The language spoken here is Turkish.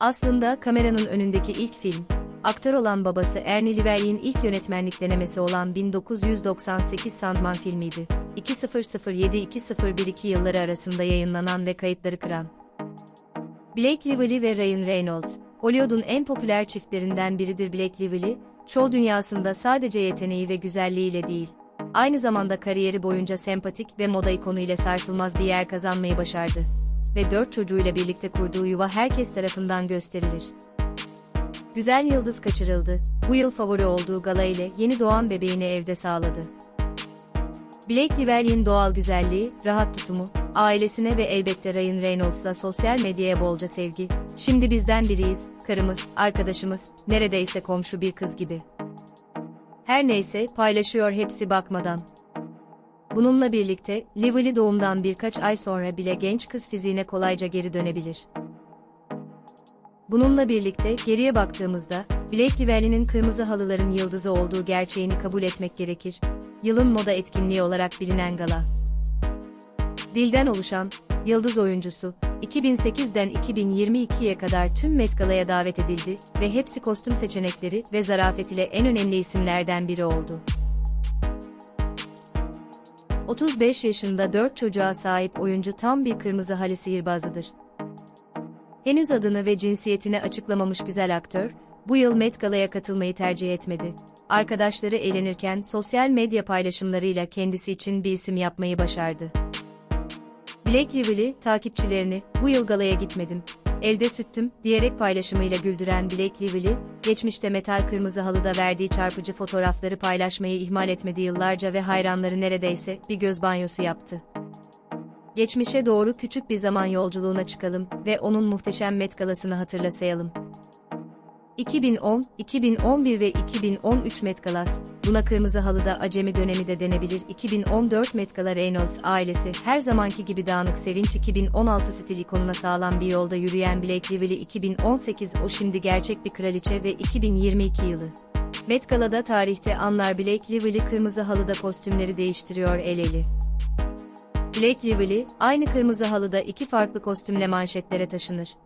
Aslında kameranın önündeki ilk film, aktör olan babası Ernie Lively'in ilk yönetmenlik denemesi olan 1998 Sandman filmiydi. 2007-2012 yılları arasında yayınlanan ve kayıtları kıran. Blake Lively ve Ryan Reynolds, Hollywood'un en popüler çiftlerinden biridir Blake Lively, çoğu dünyasında sadece yeteneği ve güzelliğiyle değil, aynı zamanda kariyeri boyunca sempatik ve moda ikonu ile sarsılmaz bir yer kazanmayı başardı. Ve dört çocuğuyla birlikte kurduğu yuva herkes tarafından gösterilir. Güzel Yıldız kaçırıldı, bu yıl favori olduğu gala ile yeni doğan bebeğini evde sağladı. Blake Lively'in doğal güzelliği, rahat tutumu, ailesine ve elbette Ryan Reynolds'la sosyal medyaya bolca sevgi, şimdi bizden biriyiz, karımız, arkadaşımız, neredeyse komşu bir kız gibi. Her neyse paylaşıyor hepsi bakmadan. Bununla birlikte, Lively doğumdan birkaç ay sonra bile genç kız fiziğine kolayca geri dönebilir. Bununla birlikte geriye baktığımızda, Blake Lively'nin kırmızı halıların yıldızı olduğu gerçeğini kabul etmek gerekir. Yılın moda etkinliği olarak bilinen gala. Dilden oluşan, yıldız oyuncusu, 2008'den 2022'ye kadar tüm Met Gala'ya davet edildi ve hepsi kostüm seçenekleri ve zarafet ile en önemli isimlerden biri oldu. 35 yaşında 4 çocuğa sahip oyuncu tam bir kırmızı halı sihirbazıdır. Henüz adını ve cinsiyetini açıklamamış güzel aktör, bu yıl Met Gala'ya katılmayı tercih etmedi. Arkadaşları eğlenirken sosyal medya paylaşımlarıyla kendisi için bir isim yapmayı başardı. Blake Lively, takipçilerini, bu yıl galaya gitmedim, evde süttüm, diyerek paylaşımıyla güldüren Blake Lively, geçmişte metal kırmızı halıda verdiği çarpıcı fotoğrafları paylaşmayı ihmal etmedi yıllarca ve hayranları neredeyse bir göz banyosu yaptı. Geçmişe doğru küçük bir zaman yolculuğuna çıkalım ve onun muhteşem Met Galası'nı hatırlasayalım. 2010, 2011 ve 2013 Met Galas, buna kırmızı halıda acemi dönemi de denebilir. 2014 Met Gala Reynolds ailesi her zamanki gibi dağınık sevinç 2016 stil ikonuna sağlam bir yolda yürüyen Blake Lively 2018 o şimdi gerçek bir kraliçe ve 2022 yılı. Met Gala'da tarihte anlar Blake Lively kırmızı halıda kostümleri değiştiriyor el eli. Blake Lively, aynı kırmızı halıda iki farklı kostümle manşetlere taşınır.